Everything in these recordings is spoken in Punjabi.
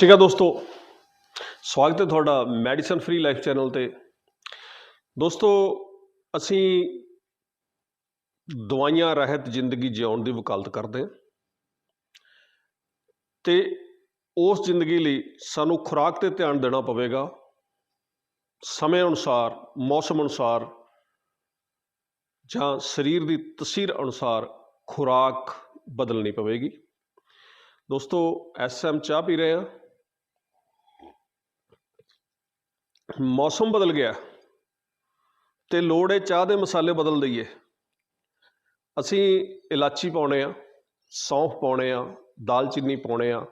ਠੀਕ ਹੈ ਦੋਸਤੋ, ਸਵਾਗਤ ਹੈ ਤੁਹਾਡਾ ਮੈਡੀਸਨ ਫ੍ਰੀ ਲਾਈਫ ਚੈਨਲ ਤੇ। ਦੋਸਤੋ, ਅਸੀਂ ਦਵਾਈਆਂ ਰਹਿਤ ਜ਼ਿੰਦਗੀ ਜਿਉਣ ਦੀ ਵਕਾਲਤ ਕਰਦੇ ਹਾਂ। ਤੇ ਉਸ ਜ਼ਿੰਦਗੀ ਲਈ ਸਾਨੂੰ ਖੁਰਾਕ ਤੇ ਧਿਆਨ ਦੇਣਾ ਪਵੇਗਾ। ਸਮੇਂ ਅਨੁਸਾਰ, ਮੌਸਮ ਅਨੁਸਾਰ ਜਾਂ ਸਰੀਰ ਦੀ ਤਸਵੀਰ ਅਨੁਸਾਰ ਖੁਰਾਕ ਬਦਲਣੀ ਪਵੇਗੀ। ਦੋਸਤੋ ਐਸਐਮ ਚਾਹ ਪੀ ਰਹੇ ਹਾਂ। ਮੌਸਮ ਬਦਲ ਗਿਆ ਤੇ ਲੋੜ ਹੈ ਚਾਹ ਦੇ ਮਸਾਲੇ ਬਦਲ ਦਈਏ। ਅਸੀਂ ਇਲਾਚੀ ਪਾਉਣੇ ਆ, ਸੌਂਫ ਪਾਉਣੇ ਆ ਦਾਲਚੀਨੀ ਪਾਉਣੇ ਆ,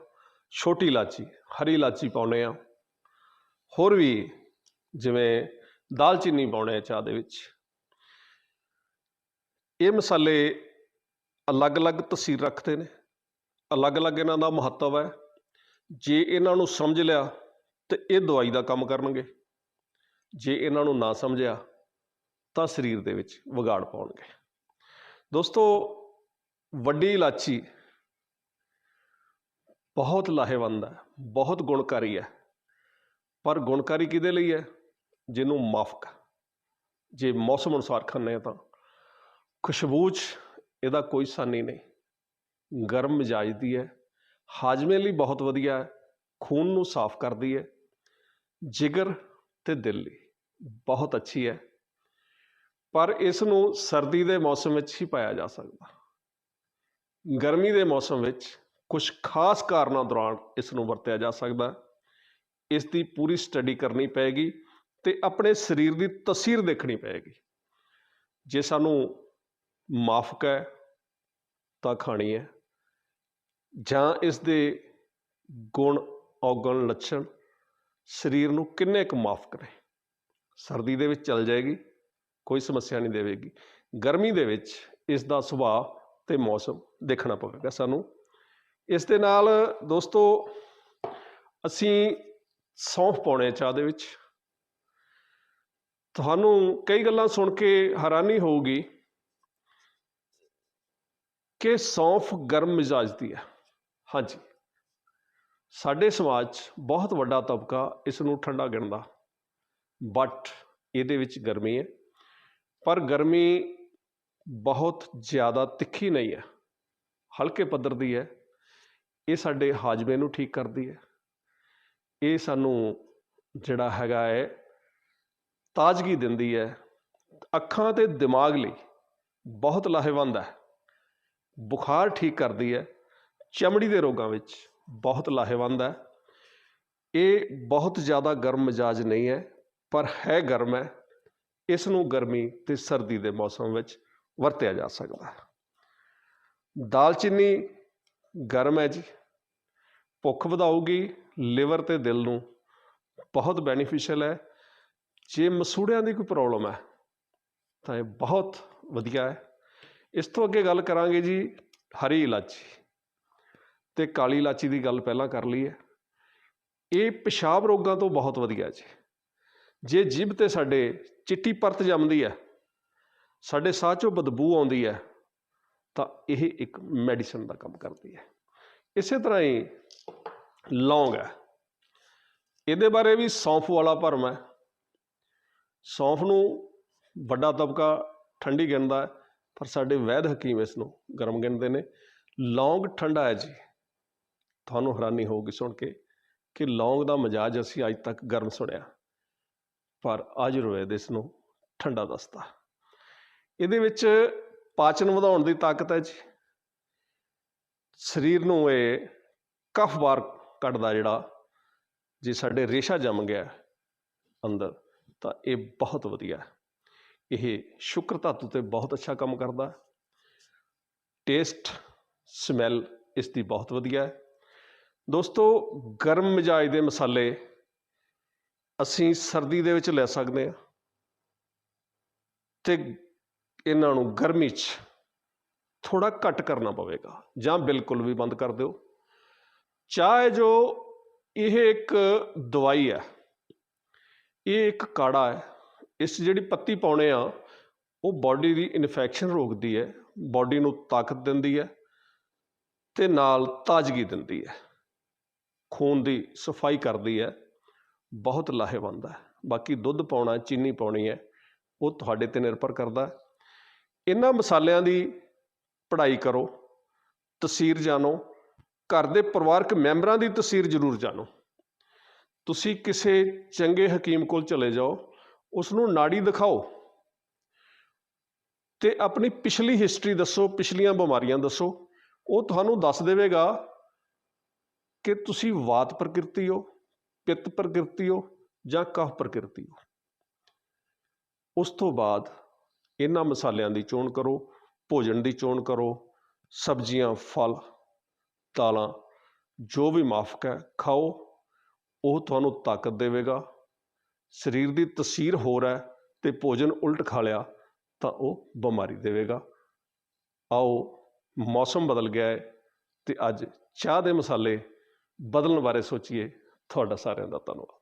ਛੋਟੀ ਇਲਾਚੀ, ਹਰੀ ਇਲਾਚੀ ਪਾਉਣੇ ਆ। ਹੋਰ ਵੀ ਜਿਵੇਂ ਦਾਲਚੀਨੀ ਪਾਉਣੇ ਆ ਚਾਹ ਦੇ ਵਿੱਚ। ਇਹ ਮਸਾਲੇ ਅਲੱਗ-ਅਲੱਗ ਤਸੀਰ ਰੱਖਦੇ ਨੇ, ਅਲੱਗ-ਅਲੱਗ ਇਹਨਾਂ ਦਾ ਮਹੱਤਵ ਹੈ। ਜੇ ਇਹਨਾਂ ਨੂੰ ਸਮਝ ਲਿਆ ਤੇ ਇਹ ਦਵਾਈ ਦਾ ਕੰਮ ਕਰਨਗੇ। ਜੇ ਇਹਨਾਂ ਨੂੰ ਨਾ ਸਮਝਿਆ, ਤਾਂ ਸਰੀਰ ਦੇ ਵਿੱਚ ਵਿਗਾੜ ਪਾਉਣਗੇ। ਦੋਸਤੋ, ਵੱਡੀ ਇਲਾਚੀ ਬਹੁਤ ਲਾਹੇਵੰਦ ਹੈ, ਬਹੁਤ ਗੁਣਕਾਰੀ ਹੈ। ਪਰ ਗੁਣਕਾਰੀ ਕਿਹਦੇ ਲਈ ਹੈ? ਜਿਹਨੂੰ ਮਾਫਕ ਜੇ ਮੌਸਮ ਅਨੁਸਾਰ ਖਾਂਦੇ ਆ ਤਾਂ। ਖੁਸ਼ਬੂ 'ਚ ਇਹਦਾ ਕੋਈ ਸਾਨੀ ਨਹੀਂ। ਗਰਮ ਮਿਜਾਜ ਦੀ ਹੈ, ਹਾਜ਼ਮੇ ਲਈ ਬਹੁਤ ਵਧੀਆ ਹੈ, ਖੂਨ ਨੂੰ ਸਾਫ਼ ਕਰਦੀ ਹੈ। ਜਿਗਰ ਤੇ ਦਿਲ। ਬਹੁਤ ਅੱਛੀ ਹੈ। ਪਰ ਇਸ ਨੂੰ ਸਰਦੀ ਦੇ ਮੌਸਮ ਵਿੱਚ ਹੀ ਪਾਇਆ ਜਾ ਸਕਦਾ। ਗਰਮੀ ਦੇ ਮੌਸਮ ਵਿੱਚ ਕੁਝ ਖਾਸ ਕਾਰਨਾਂ ਦੌਰਾਨ ਇਸ ਨੂੰ ਵਰਤਿਆ ਜਾ ਸਕਦਾ। ਇਸ ਦੀ ਪੂਰੀ ਸਟੱਡੀ ਕਰਨੀ ਪਏਗੀ ਤੇ ਆਪਣੇ ਸਰੀਰ ਦੀ ਤਸਵੀਰ ਦੇਖਣੀ ਪਏਗੀ। ਜੇ ਸਾਨੂੰ ਮਾਫਕ ਹੈ ਤਾਂ ਖਾਣੀ ਹੈ। ਜਾਂ ਇਸ ਦੇ ਗੁਣ ਔਗਣ ਲੱਛਣ ਸਰੀਰ ਨੂੰ ਕਿੰਨੇ ਕੁ ਮਾਫ਼ ਕਰੇ। ਸਰਦੀ ਦੇ ਵਿੱਚ ਚੱਲ ਜਾਏਗੀ, ਕੋਈ ਸਮੱਸਿਆ ਨਹੀਂ ਦੇਵੇਗੀ। ਗਰਮੀ ਦੇ ਵਿੱਚ ਇਸ ਦਾ ਸੁਭਾਅ ਤੇ ਮੌਸਮ ਦੇਖਣਾ ਪਵੇਗਾ ਸਾਨੂੰ। ਇਸ ਦੇ ਨਾਲ ਦੋਸਤੋ, ਅਸੀਂ ਸੌਂਫ ਪਾਉਣੇ ਚਾਹ ਦੇ ਵਿੱਚ। ਤੁਹਾਨੂੰ ਕਈ ਗੱਲਾਂ ਸੁਣ ਕੇ ਹੈਰਾਨੀ ਹੋਊਗੀ ਕਿ ਸੌਂਫ ਗਰਮ ਮਿਜਾਜ ਦੀ ਹੈ। ਹਾਂਜੀ। ਸਾਡੇ ਸਮਾਜ 'ਚ ਬਹੁਤ ਵੱਡਾ ਤਬਕਾ ਇਸ ਨੂੰ ਠੰਡਾ ਗਿਣਦਾ। ਬਟ ਇਹਦੇ ਵਿੱਚ ਗਰਮੀ ਹੈ। ਪਰ ਗਰਮੀ ਬਹੁਤ ਜ਼ਿਆਦਾ ਤਿੱਖੀ ਨਹੀਂ ਹੈ। ਹਲਕੇ ਪੱਧਰ ਦੀ ਹੈ। ਇਹ ਸਾਡੇ ਹਾਜ਼ਮੇ ਨੂੰ ਠੀਕ ਕਰਦੀ ਹੈ। ਇਹ ਸਾਨੂੰ ਜਿਹੜਾ ਹੈਗਾ ਹੈ, ਤਾਜ਼ਗੀ ਦਿੰਦੀ ਹੈ। ਅੱਖਾਂ ਤੇ ਦਿਮਾਗ ਲਈ ਬਹੁਤ ਲਾਹੇਵੰਦ ਹੈ। ਬੁਖਾਰ ਠੀਕ ਕਰਦੀ ਹੈ ਚਮੜੀ ਦੇ ਰੋਗਾਂ ਵਿੱਚ। ਬਹੁਤ ਲਾਹੇਵੰਦ ਹੈ। ਇਹ ਬਹੁਤ ਜ਼ਿਆਦਾ ਗਰਮ ਮਿਜਾਜ ਨਹੀਂ ਹੈ, ਪਰ ਹੈ ਗਰਮ ਹੈ। ਇਸ ਨੂੰ ਗਰਮੀ ਤੇ ਸਰਦੀ ਦੇ ਮੌਸਮ ਵਿੱਚ ਵਰਤਿਆ ਜਾ ਸਕਦਾ ਹੈ। ਦਾਲਚੀਨੀ ਗਰਮ ਹੈ ਜੀ। ਭੁੱਖ ਵਧਾਊਗੀ, ਲਿਵਰ ਤੇ ਦਿਲ ਨੂੰ ਬਹੁਤ ਬੈਨੀਫੀਸ਼ੀਅਲ ਹੈ। ਜੇ ਮਸੂੜਿਆਂ ਦੀ ਕੋਈ ਪ੍ਰੋਬਲਮ ਹੈ, ਤਾਂ ਇਹ ਬਹੁਤ ਵਧੀਆ ਹੈ। ਇਸ ਤੋਂ ਅੱਗੇ ਗੱਲ ਕਰਾਂਗੇ ਜੀ ਹਰੀ ਇਲਾਚੀ। ਤੇ ਕਾਲੀ ਇਲਾਚੀ ਦੀ ਗੱਲ ਪਹਿਲਾਂ ਕਰ ਲਈ ਹੈ। ਇਹ ਪਿਸ਼ਾਬ ਰੋਗਾਂ ਤੋਂ ਬਹੁਤ ਵਧੀਆ ਜੀ। ਜੇ ਜਿਬ ਤੇ ਸਾਡੇ ਚਿੱਟੀ ਪਰਤ ਜੰਮਦੀ ਹੈ, ਸਾਡੇ ਸਾਹ 'ਚੋਂ ਬਦਬੂ ਆਉਂਦੀ ਹੈ, ਤਾਂ ਇਹ ਇੱਕ ਮੈਡੀਸਨ ਦਾ ਕੰਮ ਕਰਦੀ ਹੈ। ਇਸੇ ਤਰ੍ਹਾਂ ਹੀ ਲੌਂਗ ਹੈ। ਇਹਦੇ ਬਾਰੇ ਵੀ ਸੌਂਫ ਵਾਲਾ ਭਰਮ ਹੈ। ਸੌਂਫ ਨੂੰ ਵੱਡਾ ਤਬਕਾ ਠੰਡੀ ਗਿਣਦਾ ਹੈ, ਪਰ ਸਾਡੇ ਵੈਦ ਹਕੀਮ ਇਸ ਨੂੰ ਗਰਮ ਗਿਣਦੇ ਨੇ। ਲੌਂਗ ਠੰਡਾ ਹੈ ਜੀ। ਤੁਹਾਨੂੰ ਹੈਰਾਨੀ ਹੋਊਗੀ ਸੁਣ ਕੇ ਕਿ ਲੌਂਗ ਦਾ ਮਜਾਜ ਅਸੀਂ ਅੱਜ ਤੱਕ ਗਰਮ ਸੁਣਿਆ। ਪਰ ਆਯੁਰਵੇਦ ਇਸ ਨੂੰ ਠੰਡਾ ਦੱਸਦਾ ਇਹਦੇ ਵਿੱਚ ਪਾਚਨ ਵਧਾਉਣ ਦੀ ਤਾਕਤ ਹੈ ਜੀ। ਸਰੀਰ ਨੂੰ ਇਹ ਕਫ ਬਾਰ ਕੱਢਦਾ ਜਿਹੜਾ ਜੇ ਸਾਡੇ ਰੇਸ਼ਾ ਜੰਮ ਗਿਆ ਅੰਦਰ, ਤਾਂ ਇਹ ਬਹੁਤ ਵਧੀਆ ਇਹ ਸ਼ੁਕਰ ਧਾਤੂ ਤੇ ਬਹੁਤ ਅੱਛਾ ਕੰਮ ਕਰਦਾ ਟੇਸਟ, ਸਮੈਲ ਇਸ ਦੀ ਬਹੁਤ ਵਧੀਆ ਹੈ। ਦੋਸਤੋ, ਗਰਮ ਮਿਜਾਜ ਦੇ ਮਸਾਲੇ ਅਸੀਂ ਸਰਦੀ ਦੇ ਵਿੱਚ ਲੈ ਸਕਦੇ ਹਾਂ ਤੇ ਇਹਨਾਂ ਨੂੰ ਗਰਮੀ 'ਚ ਥੋੜਾ ਘੱਟ ਕਰਨਾ ਪਵੇਗਾ ਜਾਂ ਬਿਲਕੁਲ ਵੀ ਬੰਦ ਕਰ ਦਿਓ। ਚਾਹ ਜੋ ਇਹ ਇੱਕ ਦਵਾਈ ਹੈ, ਇਹ ਇੱਕ ਕਾੜਾ ਹੈ, ਇਸ ਜਿਹੜੀ ਪੱਤੀ ਪਾਉਣੇ ਆ, ਉਹ ਬਾਡੀ ਦੀ ਇਨਫੈਕਸ਼ਨ ਰੋਕਦੀ ਹੈ ਬਾਡੀ ਨੂੰ ਤਾਕਤ ਦਿੰਦੀ ਹੈ ਤੇ ਨਾਲ ਤਾਜ਼ਗੀ ਦਿੰਦੀ ਹੈ। ਖੂਨ ਦੀ ਸਫ਼ਾਈ ਕਰਦੀ ਹੈ, ਬਹੁਤ ਲਾਹੇਵੰਦ ਹੈ। ਬਾਕੀ ਦੁੱਧ ਪਾਉਣਾ, ਚੀਨੀ ਪਾਉਣੀ ਹੈ, ਉਹ ਤੁਹਾਡੇ ਤੇ ਨਿਰਭਰ ਕਰਦਾ ਹੈ। ਇਹਨਾਂ ਮਸਾਲਿਆਂ ਦੀ ਪੜ੍ਹਾਈ ਕਰੋ, ਤਸੀਰ ਜਾਣੋ, ਘਰ ਦੇ ਪਰਿਵਾਰਕ ਮੈਂਬਰਾਂ ਦੀ ਤਸੀਰ ਜ਼ਰੂਰ ਜਾਣੋ। ਤੁਸੀਂ ਕਿਸੇ ਚੰਗੇ ਹਕੀਮ ਕੋਲ ਚਲੇ ਜਾਓ ਉਸ ਨੂੰ ਨਾੜੀ ਦਿਖਾਓ ਤੇ ਆਪਣੀ ਪਿਛਲੀ ਹਿਸਟਰੀ ਦੱਸੋ, ਪਿਛਲੀਆਂ ਬਿਮਾਰੀਆਂ ਦੱਸੋ, ਉਹ ਤੁਹਾਨੂੰ ਦੱਸ ਦੇਵੇਗਾ ਕਿ ਤੁਸੀਂ ਵਾਤ ਪ੍ਰਕਿਰਤੀ ਹੋ, ਪਿੱਤ ਪ੍ਰਕਿਰਤੀ ਹੋ ਜਾਂ ਕਫ ਪ੍ਰਕਿਰਤੀ ਹੋ? ਉਸ ਤੋਂ ਬਾਅਦ ਇਹਨਾਂ ਮਸਾਲਿਆਂ ਦੀ ਚੋਣ ਕਰੋ, ਭੋਜਨ ਦੀ ਚੋਣ ਕਰੋ, ਸਬਜ਼ੀਆਂ, ਫਲ, ਦਾਲਾਂ, ਜੋ ਵੀ ਮਾਫਕ ਹੈ, ਖਾਓ। ਉਹ ਤੁਹਾਨੂੰ ਤਾਕਤ ਦੇਵੇਗਾ। ਸਰੀਰ ਦੀ ਤਸੀਰ ਹੋਰ ਹੈ ਤੇ ਭੋਜਨ ਉਲਟ ਖਾ ਲਿਆ ਤਾਂ ਉਹ ਬਿਮਾਰੀ ਦੇਵੇਗਾ। ਆਓ, ਮੌਸਮ ਬਦਲ ਗਿਆ ਹੈ ਤੇ ਅੱਜ ਚਾਹ ਦੇ ਮਸਾਲੇ ਬਦਲਣ ਬਾਰੇ ਸੋਚੀਏ। ਤੁਹਾਡਾ ਸਾਰਿਆਂ ਦਾ ਧੰਨਵਾਦ।